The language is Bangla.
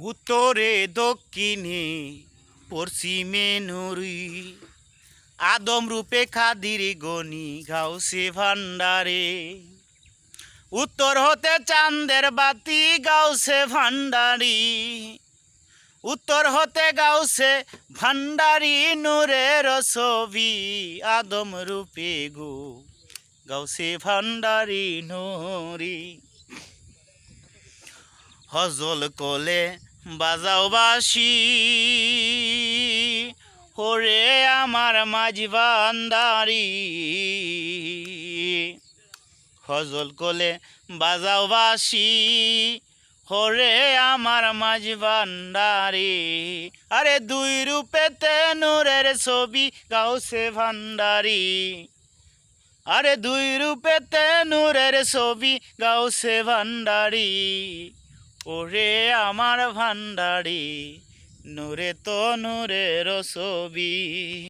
উত্তরে দক্ষিণে পশ্চিমে নুরি। আদম রূপে খাদির গনি, গাউসে ভান্ডারে উত্তর হতে চাঁদের বাতি, গাউসে ভান্ডারি উত্তর হতে গাউসে ভান্ডারি নূরের ছবি আদম রূপে গো। গাউসে ভান্ডারি নুরি। হজল কোলে বাজাও বাসি ওরে আমার মাঝি বান্দারি। হজল কোলে বাজাও বাসি হরে আমার মাঝি আরে দুই রূপেতে নূরের ছবি গাউসে ভান্ডারি। আরে দুই রূপেতে নূরের ছবি গাউসে ভান্ডারি। ওরে আমার ভান্ডারি নূরে তো নূরের ছবি।